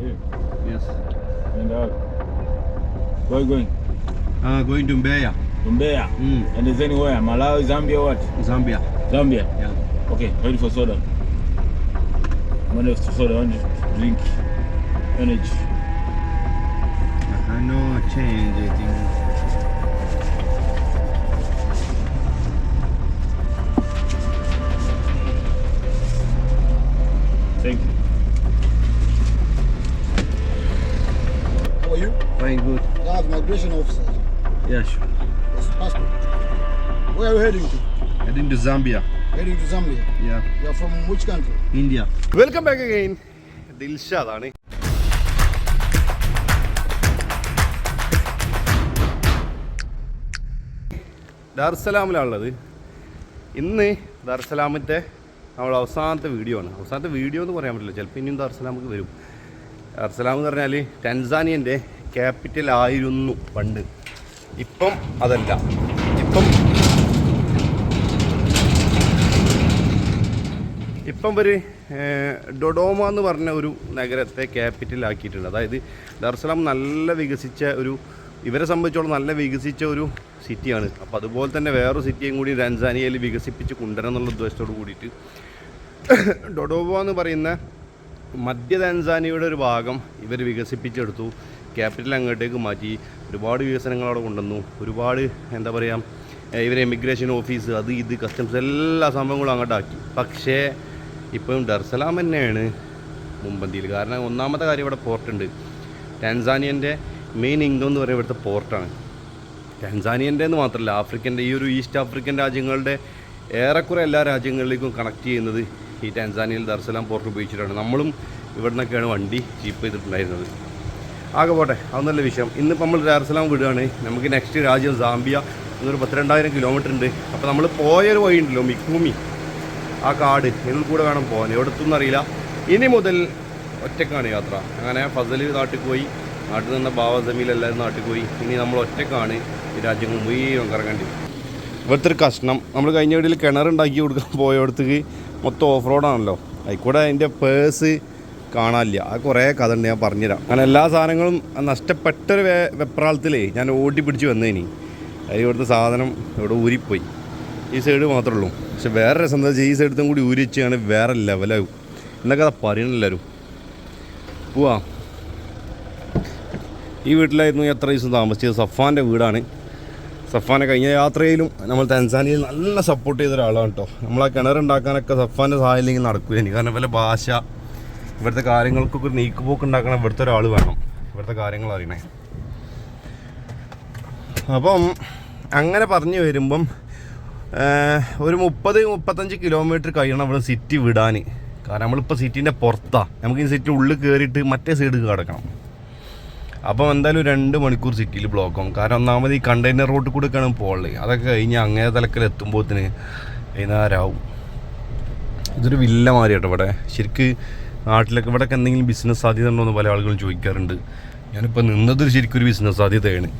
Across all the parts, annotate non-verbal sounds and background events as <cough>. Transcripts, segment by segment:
Yes. And uh, where you going? Uh, going to Mbeya, To Mbeya. mm. And is anywhere? Malawi, Zambia, what? Zambia. Zambia. Yeah. Okay, ready for soda. Money for soda, one to drink. Energy. Uh, no change, I think. That's migration officer. Yeah, sure. That's passport. Where are you heading to? Heading to Zambia. Heading to Zambia. Yeah. You are from which country? India. Welcome back again. ദിൽഷാദാണ് ദാർസലാമിലാണുള്ളത് ഇന്ന് ദാർസലാമിന്റെ നമ്മൾ അവസാനത്തെ video ആണ് അവസാനത്തെ video എന്ന് പറയാൻ പറ്റില്ല ചിലപ്പോൾ ഇനിയും ദാർസലാമക്ക് വരും ദാർസലാം എന്ന് പറഞ്ഞാൽ ടാൻസാനിയന്റെ ക്യാപിറ്റൽ ആയിരുന്നു പണ്ട് ഇപ്പം അതല്ല. ഇപ്പം ഇപ്പം ഒരു ഡൊഡോമ എന്ന് പറഞ്ഞ ഒരു നഗരത്തെ ക്യാപിറ്റൽ ആക്കിയിട്ടുണ്ട്. അതായത് ദർസലാം നല്ല വികസിച്ച ഒരു ഇവരെ സംബന്ധിച്ചോളം നല്ല വികസിച്ച ഒരു സിറ്റിയാണ് അപ്പോൾ അതുപോലെ തന്നെ വേറൊരു സിറ്റിയും കൂടി രൻസാനിയയിൽ വികസിപ്പിച്ച് കൊണ്ടുവരണം എന്നുള്ള ഉദ്ദേശത്തോട് കൂടിയിട്ട് ഡൊഡോവ എന്ന് പറയുന്ന മധ്യ ടാൻസാനിയയുടെ ഒരു ഭാഗം ഇവർ വികസിപ്പിച്ചെടുത്തു. ക്യാപിറ്റൽ അങ്ങോട്ടേക്ക് മാറ്റി. ഒരുപാട് വികസനങ്ങൾ അവിടെ കൊണ്ടുവന്നു. ഒരുപാട് എന്താ പറയുക ഇവരെ എമിഗ്രേഷൻ ഓഫീസ് അത് ഇത് കസ്റ്റംസ് എല്ലാ സംഭവങ്ങളും അങ്ങോട്ടാക്കി പക്ഷേ ഇപ്പം ഡർസലാം തന്നെയാണ് മുമ്പന്തിയിൽ കാരണം ഒന്നാമത്തെ കാര്യം ഇവിടെ പോർട്ടുണ്ട് ടാൻസാനിയന്റെ മെയിൻ ഇൻകം എന്ന് പറയുന്നത് ഇവിടുത്തെ പോർട്ടാണ് ടാൻസാനിയന്റെ എന്ന് മാത്രമല്ല ആഫ്രിക്കന്റെ ഈ ഒരു ഈസ്റ്റ് ആഫ്രിക്കൻ രാജ്യങ്ങളുടെ ഏറെക്കുറെ എല്ലാ രാജ്യങ്ങളിലേക്കും കണക്ട് ചെയ്യുന്നത് ഈ ടാൻസാനിയയിൽ ദർസലാം പോർട്ട് ഉപയോഗിച്ചിട്ടാണ്. നമ്മളും ഇവിടെ നിന്നൊക്കെയാണ് വണ്ടി ജീപ്പ് ചെയ്തിട്ടുണ്ടായിരുന്നത്. ആകെ പോട്ടെ അതൊന്നല്ല വിഷയം. ഇന്നിപ്പോൾ നമ്മൾ ദാർസലാം വിടുകയാണ്. നമുക്ക് നെക്സ്റ്റ് രാജ്യം സാമ്പിയ എന്നൊരു പത്തിരണ്ടായിരം കിലോമീറ്റർ ഉണ്ട്. അപ്പോൾ നമ്മൾ പോയൊരു വഴി ഉണ്ടല്ലോ മിക്കൂമി. ആ കാട് ഇതിൽ കൂടെ വേണം പോകാൻ. എവിടെത്തും അറിയില്ല. ഇനി മുതൽ ഒറ്റക്കാണ് യാത്ര. അങ്ങനെ ഫസൽ നാട്ടിൽ പോയി നാട്ടിൽ നിന്ന ബാബാസമിയിലെല്ലാവരും നാട്ടിൽ പോയി. ഇനി നമ്മൾ ഒറ്റക്കാണ് ഈ രാജ്യങ്ങൾ മുഴുവൻ കറങ്ങേണ്ടി. ഇവിടുത്തെ ഒരു കഷ്ണം. നമ്മൾ കഴിഞ്ഞ വീട്ടിൽ കിണറുണ്ടാക്കി കൊടുക്കാൻ പോയടത്തേക്ക് മൊത്തം ഓഫ് റോഡാണല്ലോ അതിക്കൂടെ അതിന്റെ പേഴ്സ് കാണാനില്ല. ആ കുറേ കഥ ഉണ്ട് ഞാൻ പറഞ്ഞുതരാം. അങ്ങനെ എല്ലാ സാധനങ്ങളും നഷ്ടപ്പെട്ടൊരു വേ വെപ്രാളത്തിലേ ഞാൻ ഓടി പിടിച്ച് വന്നേനി. അതിൽ ഇവിടുത്തെ സാധനം ഇവിടെ ഊരിപ്പോയി. ഈ സൈഡ് മാത്രമേ ഉള്ളൂ പക്ഷെ വേറെ രസം എന്താ ഈ സൈഡത്തും കൂടി ഊരി വെച്ചാണ് വേറെ ലെവലാവും എന്നൊക്കെ അത് പറയണില്ലാരും പോവാ. ഈ വീട്ടിലായിരുന്നു എത്ര ദിവസം താമസിച്ചത്? സഫാന്റെ വീടാണ്. സഫാനെ കഴിഞ്ഞ യാത്രയിലും നമ്മൾ തൻസാനിയിൽ നല്ല സപ്പോർട്ട് ചെയ്ത ഒരാളാണ് കേട്ടോ നമ്മൾ ആ കിണറുണ്ടാക്കാനൊക്കെ സഫാന്റെ സഹായം ഇല്ലെങ്കിൽ നടക്കില്ല കാരണം ഇവരുടെ ഭാഷ ഇവിടുത്തെ കാര്യങ്ങൾക്കൊക്കെ നീക്കുപോക്ക് ഉണ്ടാക്കണം ഇവിടുത്തെ ഒരാൾ വേണം. ഇവിടുത്തെ കാര്യങ്ങൾ അറിയണേ. അപ്പം അങ്ങനെ പറഞ്ഞു വരുമ്പം ഒരു മുപ്പത് മുപ്പത്തഞ്ച് കിലോമീറ്റർ കഴിയണം ഇവിടെ സിറ്റി വിടാൻ. കാരണം നമ്മളിപ്പോൾ സിറ്റീന്റെ പുറത്താണ് നമുക്ക് ഈ സിറ്റി ഉള്ളിൽ കയറിയിട്ട് മറ്റേ സൈഡ് കിടക്കണം. അപ്പം എന്തായാലും രണ്ട് മണിക്കൂർ സിറ്റിയിൽ ബ്ലോക്ക് ആവും. കാരണം ഒന്നാമത് ഈ കണ്ടെയ്നർ റോട്ടിൽ കൂടെ ഒക്കെയാണ് പോകുള്ളത് അതൊക്കെ കഴിഞ്ഞ് അങ്ങേ തലക്കൽ എത്തുമ്പോഴത്തിന് വൈകുന്നേരമാവും ഇതൊരു വില്ല മാതിരി കേട്ടോ ഇവിടെ. ശരിക്ക് നാട്ടിലൊക്കെ ഇവിടെ എന്തെങ്കിലും ബിസിനസ് സാധ്യത ഉണ്ടോ എന്ന് പല ആളുകളും ചോദിക്കാറുണ്ട്. ഞാനിപ്പോൾ നിന്നത് ശരിക്കും ഒരു ബിസിനസ് സാധ്യതയാണ്.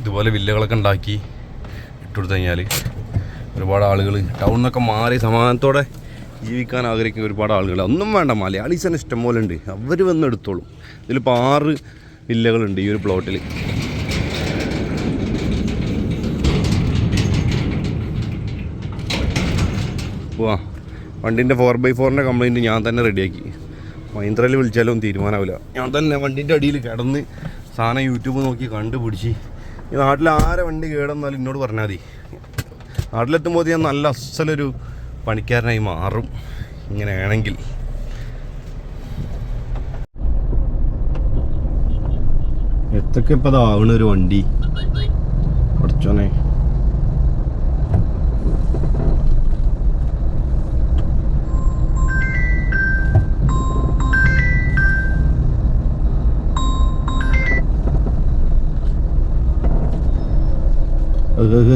ഇതുപോലെ വില്ലകളൊക്കെ ഉണ്ടാക്കി ഇട്ടുകൊടുത്തു കഴിഞ്ഞാൽ ഒരുപാട് ആളുകൾ ടൗണിന്നൊക്കെ മാറി സമാധാനത്തോടെ ജീവിക്കാൻ ആഗ്രഹിക്കുന്ന ഒരുപാട് ആളുകൾ ഒന്നും വേണ്ട മലയാളീസിനെ ഇഷ്ടം ഇഷ്ടംപോലെ ഉണ്ട്. അവർ വന്ന് എടുത്തോളും. ഇതിലിപ്പോൾ ആറ് വില്ലകളുണ്ട് ഈ ഒരു പ്ലോട്ടിൽ പോവാ വണ്ടിന്റെ ഫോർ ബൈ ഫോറിന്റെ കംപ്ലൈന്റ് ഞാൻ തന്നെ റെഡിയാക്കി മഹീന്ദ്രയിൽ വിളിച്ചാലും തീരുമാനമാവില്ല ഞാൻ തന്നെ വണ്ടിന്റെ അടിയിൽ കിടന്ന് സാധനം യൂട്യൂബ് നോക്കി കണ്ടുപിടിച്ച്. ഈ നാട്ടിൽ ആരെ വണ്ടി കേടെന്നാലും എന്നോട് പറഞ്ഞാൽ മതി. നാട്ടിലെത്തുമ്പോൾ ഞാൻ നല്ല അസലൊരു പണിക്കാരനായി മാറും. ഇങ്ങനെയാണെങ്കിൽ. എത്തൊക്കെ ഇപ്പം അതാവണ ഒരു വണ്ടി? കുറച്ചോനെ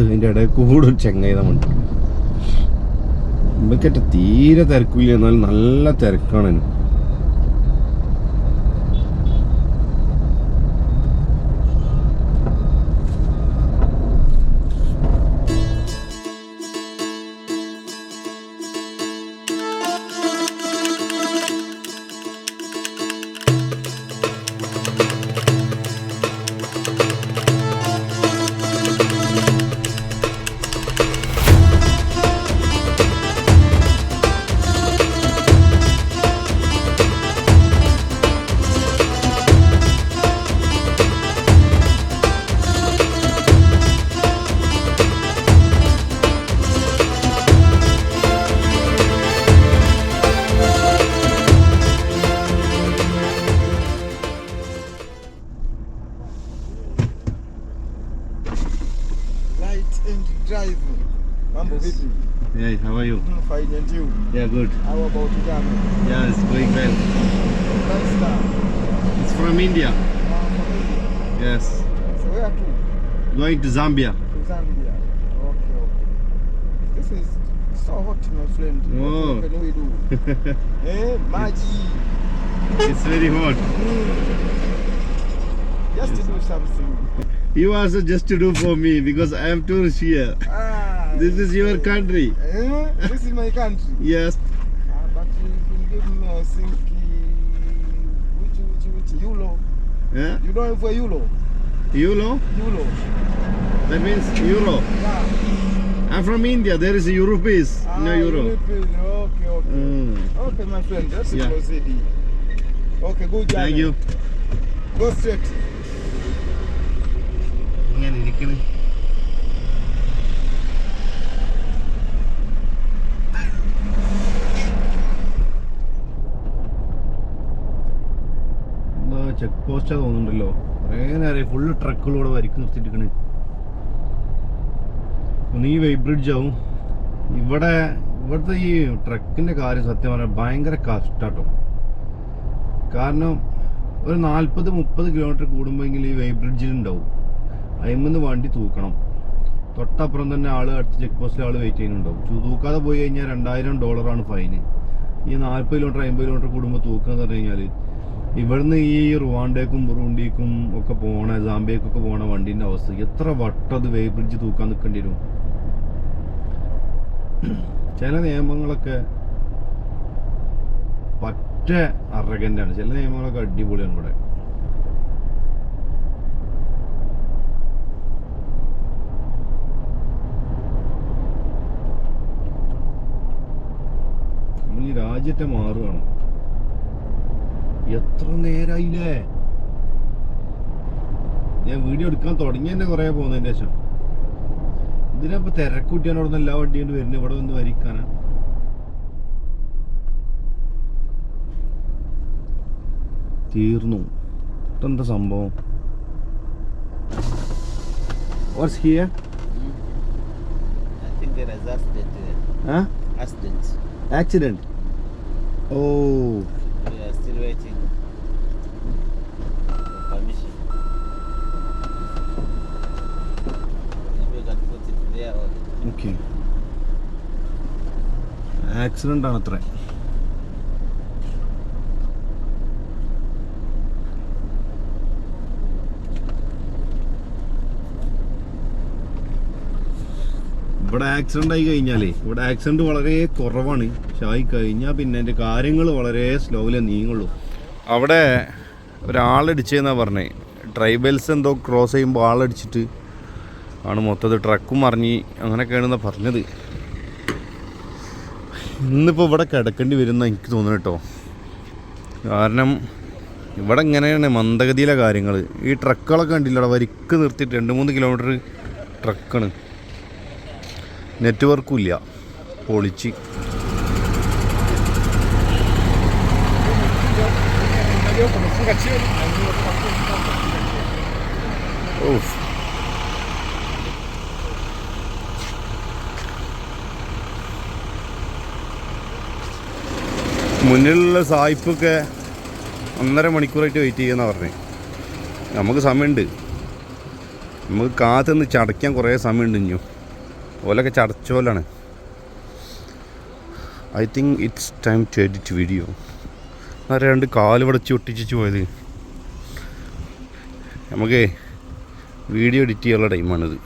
ഇതിന്റെ ഇടയിൽ കൂടെ ഒരു ചെങ്ങായി തീരെ തിരക്കില്ല എന്നാലും നല്ല തിരക്കാണ് ഇതിന്. Going to Zambia. Zambia. Okay, okay. This is so hot, my friend. Oh. What can we do? <laughs> eh, Maji. it's very hot. Just to do something. You also just to do for me because I am tourist here. Ah. <laughs> This is your country. Eh? This is my country. <laughs> Yes. Ah, but you can give me, I think, which, which, which, euro. Yeah. You don't have a euro. Euro. Euro. That means euro. I'm from India. There is a rupees, no Ah, euro. European. Okay, okay. Mm. Okay, my friend. That's Yeah. proceed. Okay, good job. Thank you. Go straight. ഇങ്ങനെ ഇരിക്കണ് എന്താ check പോസ്റ്റാ തോന്നുന്നുണ്ടല്ലോ കുറേ നേരം full ട്രക്കുകളോടെ വരിക്ക് നിർത്തിയിട്ടിരിക്കണ് ഒന്ന് ഈ വെയ് bridge ആവും. ഇവിടെ ഇവിടുത്തെ ഈ ട്രക്കിന്റെ കാര്യം സത്യം പറഞ്ഞാൽ ഭയങ്കര കഷ്ടാട്ടോ. കാരണം ഒരു നാൽപ്പത് മുപ്പത് കിലോമീറ്റർ കൂടുമ്പോഴെങ്കിൽ ഈ വെയ് ബ്രിഡ്ജിൽ ഉണ്ടാവും അതിൽ വണ്ടി തൂക്കണം. തൊട്ടപ്പുറം തന്നെ ആൾ അടുത്ത ചെക്ക് പോസ്റ്റിൽ ആൾ വെയിറ്റ് ചെയ്യുന്നുണ്ടാവും. തൂക്കാതെ പോയി കഴിഞ്ഞാൽ രണ്ടായിരം ഡോളറാണ് ഫൈന് ഈ നാൽപ്പത് കിലോമീറ്റർ അമ്പത് കിലോമീറ്റർ കൂടുമ്പോൾ തൂക്കുക എന്ന് പറഞ്ഞു കഴിഞ്ഞാൽ ഇവിടുന്ന് ഈ റുവാണ്ടേക്കും ബുറുണ്ടിക്കും ഒക്കെ പോണ സാമ്പിയക്കൊക്കെ പോണ വണ്ടീന്റെ അവസ്ഥ. എത്ര വട്ടം അത് വെയ് ബ്രിഡ്ജ് തൂക്കാൻ നിൽക്കേണ്ടി വരും? ചില നിയമങ്ങളൊക്കെ പറ്റ അറഗന്റാണ് ചില നിയമങ്ങളൊക്കെ അടിപൊളിയാണ് ഇവിടെ. രാജ്യത്തെ മാറുകയാണ് എത്ര നേരായില്ലേ? ഞാൻ വീഡിയോ എടുക്കാൻ തുടങ്ങി തന്നെ കുറേ പോകുന്നതിന്റെ ശേഷം. ഇതിനെ ഇപ്പൊ തിരക്കൂട്ടിയാണ് അവിടെ നിന്ന് എല്ലാ വണ്ടിയും വരുന്നത് ഇവിടെ വന്ന് വരിക്കാനാ തീർന്നു ഇതെന്താ സംഭവം What's here? Mm. I think there is accident. uh, ആ accident. ആക്സിഡന്റ് ഓ We are still waiting accident ആണ് അത്ര. ഇവിടെ ആക്സിഡന്റ് ആയി കഴിഞ്ഞാലേ ഇവിടെ ആക്സിഡന്റ് വളരെ കുറവാണ്. പക്ഷെ ആയി കഴിഞ്ഞാൽ പിന്നെ എന്റെ കാര്യങ്ങൾ വളരെ സ്ലോയിലേ നീങ്ങുള്ളൂ. അവിടെ ഒരാളടിച്ചെന്നാ പറഞ്ഞേ. ട്രൈബൽസ് എന്തോ ക്രോസ് ചെയ്യുമ്പോൾ ആളടിച്ചിട്ട് ആണ് മൊത്തത്തിൽ ട്രക്കും മറിഞ്ഞ് അങ്ങനെയൊക്കെയാണെന്നാണ് പറഞ്ഞത്. ഇന്നിപ്പോൾ ഇവിടെ കിടക്കേണ്ടി വരുന്ന എനിക്ക് തോന്നുന്നു കേട്ടോ. കാരണം ഇവിടെ ഇങ്ങനെയാണ് മന്ദഗതിയിലെ കാര്യങ്ങൾ ഈ ട്രക്കുകളൊക്കെ കണ്ടില്ലടാ വരിക്ക് നിർത്തിയിട്ട് രണ്ട് മൂന്ന് കിലോമീറ്റർ ട്രക്കാണ്. നെറ്റ്വർക്കും ഇല്ല. പൊളിച്ച്. ഓഫ് മുന്നിലുള്ള സായിപ്പൊക്കെ ഒന്നര മണിക്കൂറായിട്ട് വെയിറ്റ് ചെയ്യുന്ന പറഞ്ഞേ. നമുക്ക് സമയമുണ്ട്. നമുക്ക് കാത്തുനിന്ന് ചടയ്ക്കാൻ കുറേ സമയമുണ്ട് ഇഞ്ഞു. ഓലൊക്കെ ചടച്ചോലാണ് I think it's time to edit video ആരെ രണ്ട് കാൽ ഇവിടെ ഒട്ടിച്ചു പോയത്. നമുക്ക് വീഡിയോ എഡിറ്റ് ചെയ്യാനുള്ള ടൈമാണിത്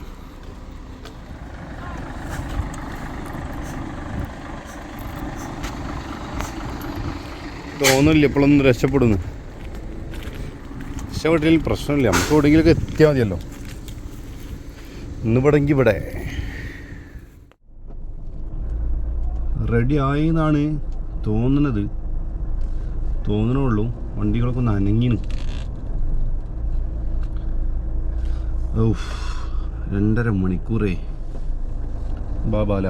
തോന്നുന്നില്ല ഇപ്പോഴൊന്നും രക്ഷപ്പെടുന്നു. രക്ഷപ്പെട്ടില്ലെങ്കിൽ പ്രശ്നമില്ല. നമുക്ക് എവിടെയെങ്കിലുമൊക്കെ എത്തിയാൽ മതിയല്ലോ. ഇന്നിവിടെങ്കിൽ ഇവിടെ. റെഡി ആയി എന്നാണ് തോന്നുന്നത് തോന്നണുള്ളൂ വണ്ടികളൊക്കെ ഒന്ന് അനങ്ങിന് രണ്ടര മണിക്കൂറേ. ബാബാല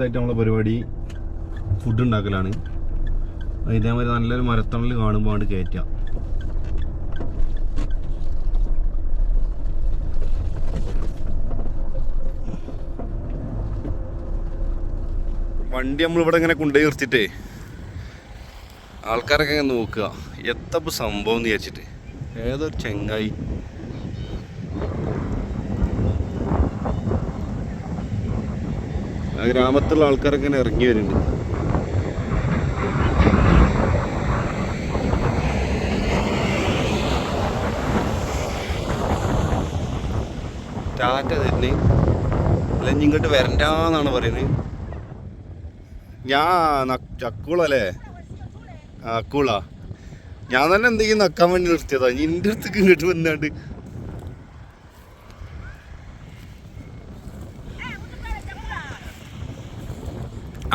അടുത്തായിട്ട് നമ്മളെ പരിപാടി ഫുഡ് ഉണ്ടാക്കലാണ്. ഇതേമാതിരി നല്ലൊരു മരത്തണൽ കാണുമ്പോൾ ആണ് കയറ്റുക വണ്ടി നമ്മളിവിടെ ഇങ്ങനെ കൊണ്ടുപോയി നിർത്തിയിട്ടേ ആൾക്കാരൊക്കെ ഇങ്ങനെ നോക്കുക. എത്തപ്പോൾ സംഭവം എന്ന് വിചാരിച്ചിട്ട്. ഏതൊരു ചെങ്ങായി. ആ ഗ്രാമത്തിലുള്ള ആൾക്കാരൊക്കെ ഇങ്ങനെ ഇറങ്ങി വരുന്നുണ്ട്. ടാറ്റ തന്നെ. അല്ലെങ്കിൽ ഇങ്ങോട്ട് വരണ്ടാന്നാണ് പറയുന്നത്. ഞാൻ ചക്കൂളല്ലേ അക്കൂളാ ഞാൻ തന്നെ എന്തെങ്കിലും നക്കാൻ വേണ്ടി നിർത്തിയതാ. എന്റെ അടുത്തേക്ക് ഇങ്ങോട്ട് വന്നാണ്ട്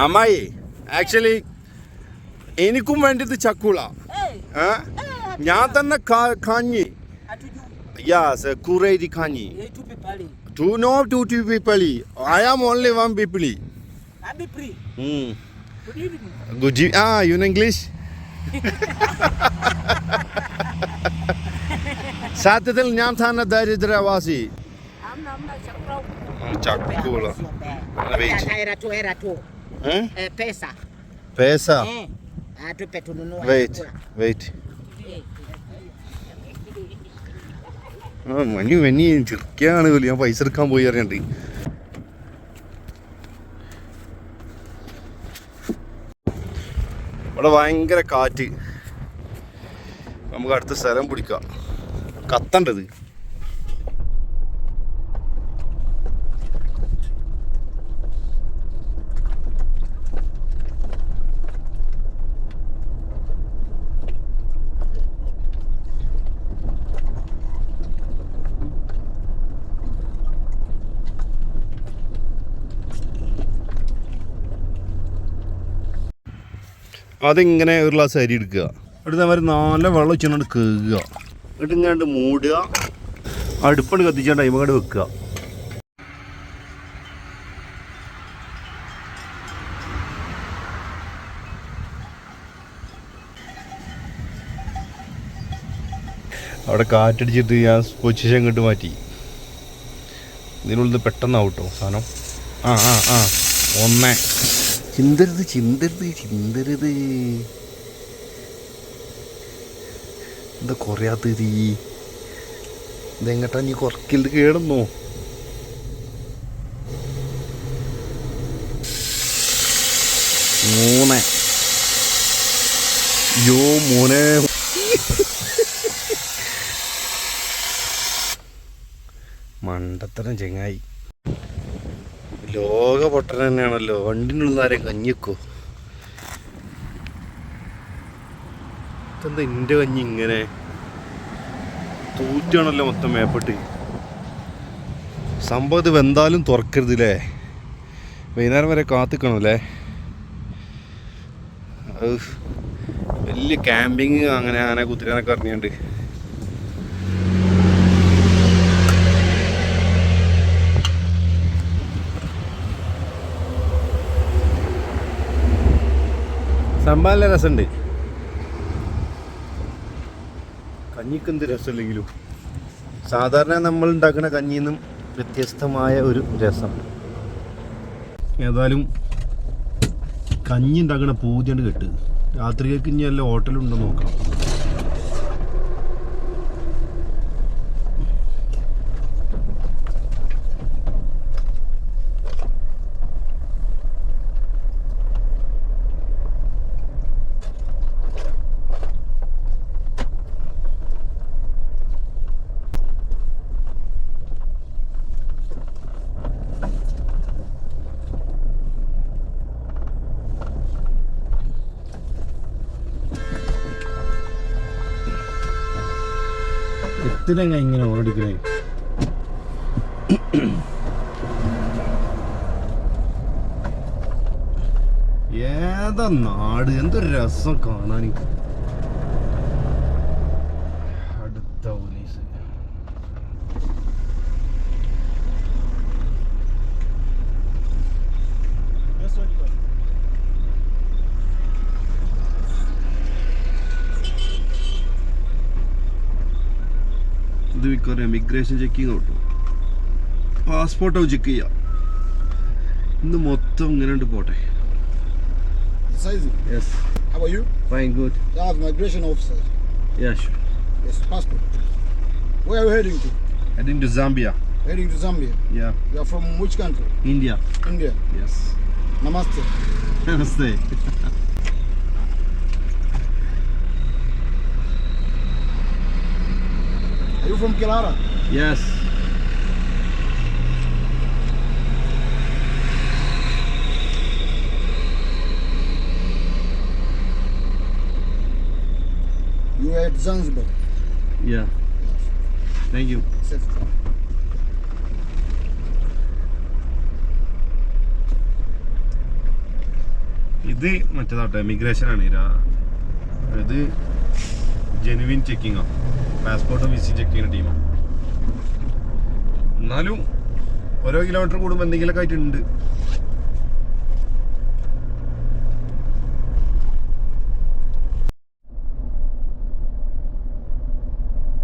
അമ്മായി ആക്ച്വലി എനിക്കും വേണ്ടത് ചക്കൂള? ഞാൻ തന്നെ കാഞ്ഞി. യാസ് കുറേരി കാഞ്ഞി. To know to two പീപ്പിളി I am only one പീപ്പിളി ഗുജി ആ യു ഇംഗ്ലീഷ് സത്യത്തിൽ ഞാൻ തന്നെ ദരിദ്രവാസി. ചക്കൂള. Wait. Eh? Eh, pesa. pesa Eh. Atupe tununua. Wait. Wait ആ മഞ്ഞു മഞ്ഞി ചെറുക്കാണ് പോലും ഞാൻ പൈസ എടുക്കാൻ പോയി അറിയണ്ട് ഇവിടെ ഭയങ്കര കാറ്റ് നമുക്ക് അടുത്ത സ്ഥലം പിടിക്കാം കത്തണ്ടത് അതിങ്ങനെ ഒരു ഗ്ലാസ് അരി എടുക്കുക. എടുത്ത് അവർ നല്ല വെള്ളം വെച്ചുകൊണ്ട് കേൾക്കുക എന്നിട്ട് മൂടുക. അടുപ്പണ് കത്തിച്ചാണ്ട് അയിമങ്ങാണ്ട് വെക്കുക. അവിടെ കാറ്റടിച്ചിട്ട് ഞാൻ പൊസിഷൻ ഇങ്ങോട്ട് മാറ്റി. ഇതിനുള്ളിൽ പെട്ടെന്നാവും കേട്ടോ സാധനം. ആ ആ ആ. ഒന്ന്. ചിന്തരുത് ചിന്തരുത് ചിന്തരുത്. എന്താ കുറയാത്ത തീ ഇതെങ്ങട്ടാ നീ കുറക്കിൽ കേടുന്നോ? മൂന്ന്. യോ മോനെ. മണ്ടത്തരം ചെങ്ങായി. ലോക പൊട്ടൻ തന്നെയാണല്ലോ. വണ്ടിനുള്ള ആരെയും കഞ്ഞിക്കോ? എന്താ എന്റെ കഞ്ഞി ഇങ്ങനെ? തൂറ്റാണല്ലോ മൊത്തം മേപ്പെട്ട്. സംഭവം ഇത് വെന്താലും തുറക്കരുത് അല്ലേ വൈകുന്നേരം വരെ കാത്തിക്കണമല്ലേ വലിയ ക്യാമ്പിങ് അങ്ങനെ ആന കുത്തിരാനൊക്കെ അറിഞ്ഞുണ്ട് സംഭവം നല്ല രസമുണ്ട്. കഞ്ഞിക്ക് എന്ത് രസമില്ലെങ്കിലും. സാധാരണ നമ്മൾ ഉണ്ടാക്കുന്ന കഞ്ഞിയിൽ നിന്നും വ്യത്യസ്തമായ ഒരു രസം. ഏതായാലും കഞ്ഞി ഉണ്ടാക്കുന്ന പൂജ കെട്ട് രാത്രികൾക്ക് ഇനി വല്ല ഹോട്ടലുണ്ടോ നോക്കണം. എത്തിനങ്ങ ഇങ്ങനെ ഓടിക്കണേ ഏതാ നാട്? എന്തൊരു രസം കാണാൻ അടുത്ത പോലീസ് ആൾക്കാർ എമിഗ്രേഷൻ ചെക്കിങ് കിട്ടും പാസ്പോർട്ട് ചെക്ക് ചെയ്യാം ഇന്ന് മൊത്തം ഇങ്ങനെ ഉണ്ട് പോട്ടെ Size. How are you? Fine good I have migration officer. Yes Yes, passport. Where are you heading to? Heading to Zambia Heading to Zambia. Yeah. You are from which country? India. India. Yes. Namaste. Namaste Are you from Kilara? Yes You are at Zanzibar. Yeah thank you Safe travel. ഇത് മറ്റേതാട്ടോ emigration ആണ് ഇത് genuine ചെക്കിങ്ങാ പാസ്പോർട്ടും visa check ചെയ്യുന്ന ടീമാണ്. എന്നാലും ഓരോ kilometre കൂടുമ്പോൾ എന്തെങ്കിലുമൊക്കെ ആയിട്ടുണ്ട്.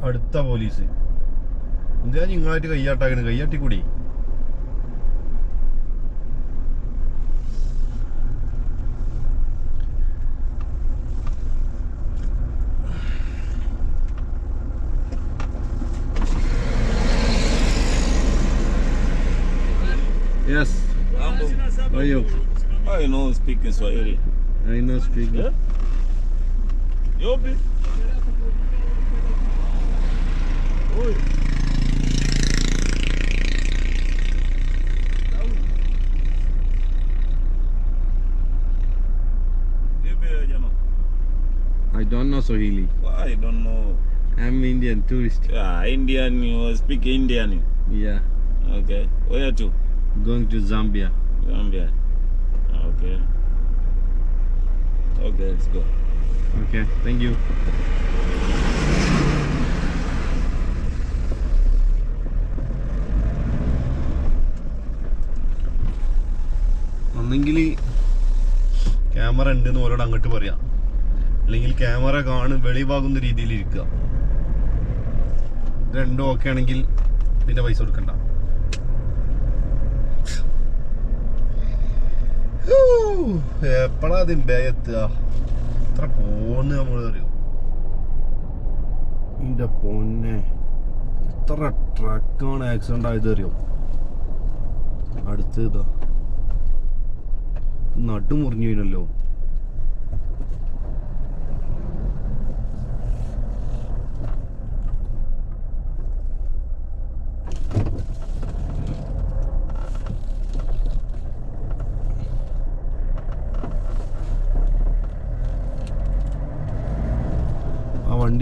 അടുത്ത പോലീസ്. എന്തിനാ നിങ്ങളായിട്ട് കയ്യാട്ടാക്കണ്? കയ്യാട്ടി കൂടി You? I know speaking Swahili. I know speaking. Yeah? I don't know Swahili. I don't know. I'm Indian tourist. Yeah, Indian. You speak Indian. Yeah. Okay. Where to? Going to Zambia. Gambia. Okay. Okay, let's go. Okay, thank you. ഒന്നെങ്കിൽ camera ഉണ്ടെന്ന് ഓരോട് അങ്ങോട്ട് പറയാം അല്ലെങ്കിൽ camera കാണും വെളിവാകുന്ന രീതിയിൽ ഇരിക്കുക രണ്ടും ഓക്കെ ആണെങ്കിൽ പിന്നെ പൈസ കൊടുക്കണ്ട എപ്പോഴാ അതിന്റെ എത്തുക? എത്ര പോന്ന് നമ്മൾ അറിയോ പൊന്നെ. എത്ര ട്രക്കാണ് ആക്സിഡന്റ് ആയത് അറിയോ അടുത്ത് ഇതാ. നടു മുറിഞ്ഞു വീണല്ലോ.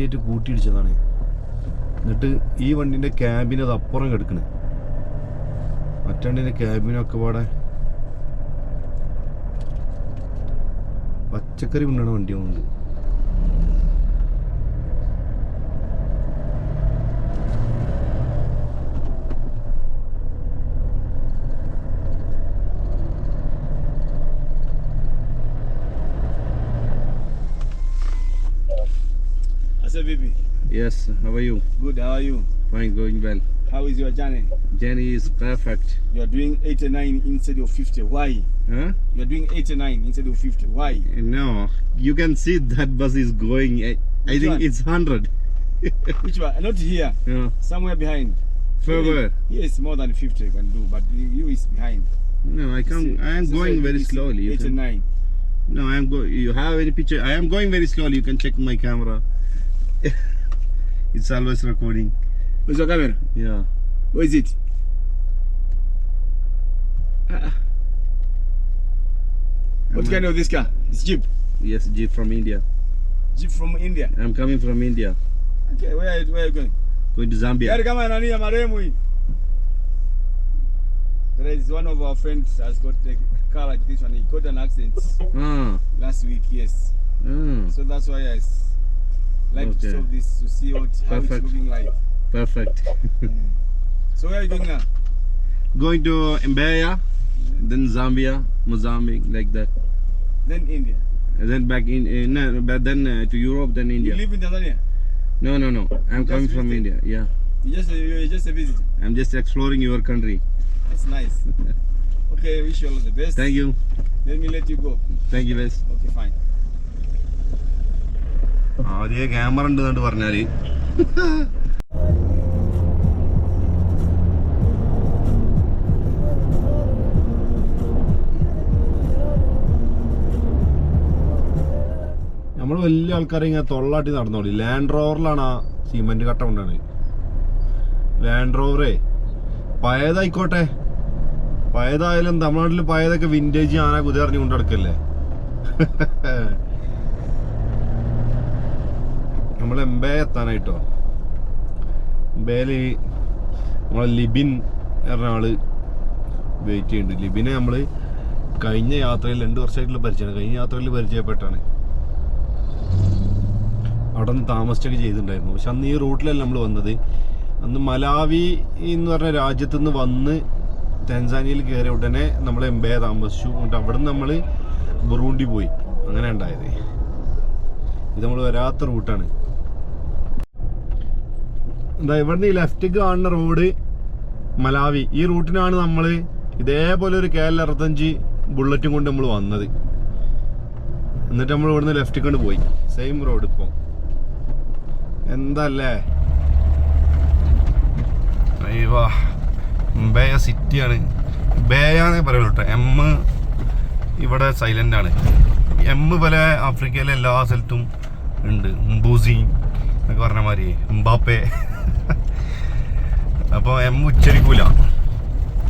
ആ വണ്ടിയായിട്ട് കൂട്ടിയിടിച്ചതാണ്. എന്നിട്ട് ഈ വണ്ടിന്റെ ക്യാബിന് അത് അപ്പുറം കിടക്കണ്. മറ്റേ ക്യാബിനൊക്കെ പാടെ പച്ചക്കറി കൊണ്ടാണ് വണ്ടി പോകുന്നത് Yes, how are you? Good, how are you? Fine, going well. How is your journey? Journey is perfect. You are doing 89 instead of 50. Why? Huh? You are doing 89 instead of 50. Why? No, you can see that bus is going. Eh, I, I think one? it's 100. <laughs> Which one? Not here. Yeah. Somewhere behind. Further. Yes, more than 50 you can do, but you is behind. No, I can't. I am going very slowly. 89. No, I am going. You have any picture? I am going very slowly. You can check my camera. <laughs> it's always recording. Where's your camera? Yeah. Where is it? Ah, what kind of this car? It's Jeep. Yes, Jeep from India. Jeep from India. I'm coming from India. Okay, where are you, where are you going? Going to Zambia. Gari kama nani ya marehemu hii. There is one of our friends has got a car like this one. He got an accident Ah. last week. Yes. ah. So that's why I like okay. to solve this to see what how Perfect. it's looking like. Perfect. <laughs> Mm. So where are you going now? Going to Mbeya, yeah. then Zambia, Mozambique, like that. Then India. And then back in uh, no, but then uh, to Europe, then India. You live in Tanzania? No, no, no. I'm just coming visiting. from India. Yeah. You just you just a visitor. I'm just exploring your country. That's nice. <laughs> okay, wish you all the best. Thank you. Let me let you go. Thank you, best. Okay, fine. ആദ്യ camera ഉണ്ട് എന്നിട്ട് പറഞ്ഞാൽ. നമ്മൾ വലിയ ആൾക്കാരെ ഇങ്ങനെ തൊള്ളാട്ടി നടന്നോളി. Land റോവറിലാണ് ആ cement കട്ട കൊണ്ടാണ് ലാൻഡ് റോവറേ പഴയതായിക്കോട്ടെ. പഴയതായാലും തമിഴ്നാട്ടിൽ പഴയതൊക്കെ വിന്റേജ് ആന കുതിരറിഞ്ഞു കൊണ്ട് നടക്കല്ലേ? <laughs> നമ്മൾ എംബേ എത്താനായിട്ടോ. എംബേൽ നമ്മളെ ലിബിൻ പറഞ്ഞ ആൾ വെയിറ്റ് ചെയ്യുന്നുണ്ട് ലിബിനെ നമ്മൾ കഴിഞ്ഞ യാത്രയിൽ രണ്ട് വർഷമായിട്ടുള്ള പരിചയമാണ്. കഴിഞ്ഞ യാത്രയിൽ പരിചയപ്പെട്ടാണ്. അവിടെ നിന്ന് താമസിച്ചൊക്കെ ചെയ്തിട്ടുണ്ടായിരുന്നു. പക്ഷെ അന്ന് ഈ റൂട്ടിലല്ല നമ്മൾ വന്നത്. അന്ന് മലാവി എന്ന് പറഞ്ഞ രാജ്യത്ത് നിന്ന് വന്ന് തെൻസാനിയിൽ കയറിയ ഉടനെ നമ്മൾ എംബേ താമസിച്ചു. എന്നിട്ട് അവിടെ നിന്ന് നമ്മൾ ബുറൂണ്ടി പോയി. അങ്ങനെ ഉണ്ടായത്. ഇത് നമ്മൾ വരാത്ത റൂട്ടാണ്. എന്താ ഇവിടുന്ന് ഈ ലെഫ്റ്റ് കാണുന്ന റോഡ് മലാവി. ഈ റൂട്ടിനാണ് നമ്മൾ ഇതേപോലെ ഒരു കെ എൽ അറുപത്തഞ്ച് ബുള്ളറ്റും കൊണ്ട് നമ്മൾ വന്നത്. എന്നിട്ട് നമ്മൾ ഇവിടുന്ന് ലെഫ്റ്റ് കൊണ്ട് പോയി. സെയിം റോഡ് ഇപ്പോൾ എന്തല്ലേ? ബേയ സിറ്റിയാണ് ബേയാന്നേ പറയുള്ളൂ കേട്ടോ എം ഇവിടെ സൈലന്റ് ആണ്. എം പോലെ ആഫ്രിക്കയിലെ എല്ലാ സ്ഥലത്തും ഉണ്ട്. ഉംബൂസി എന്നൊക്കെ പറഞ്ഞ മാതിരി എംബാപ്പെ. അപ്പോൾ എം ഉച്ചരിക്കൂല.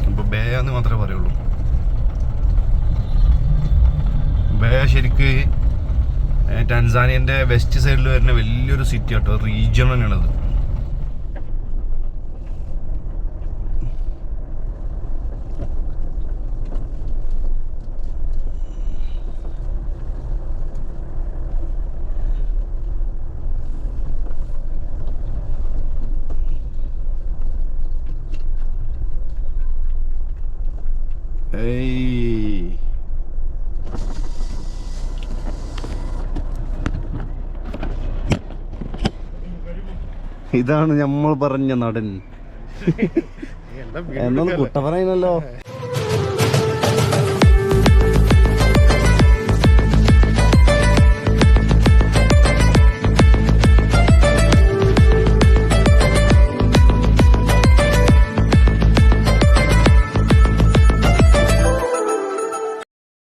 അപ്പോൾ എന്ന് മാത്രമേ പറയുള്ളൂ. ബേ ശരിക്ക് ടാൻസാനിയന്റെ വെസ്റ്റ് സൈഡിൽ വരുന്ന വലിയൊരു സിറ്റി ആട്ടോ. റീജിയൺ തന്നെയാണത്. ഇതാണ് നമ്മൾ പറഞ്ഞ നടൻ. എന്നൊന്ന് കുട്ട പറയുന്നല്ലോ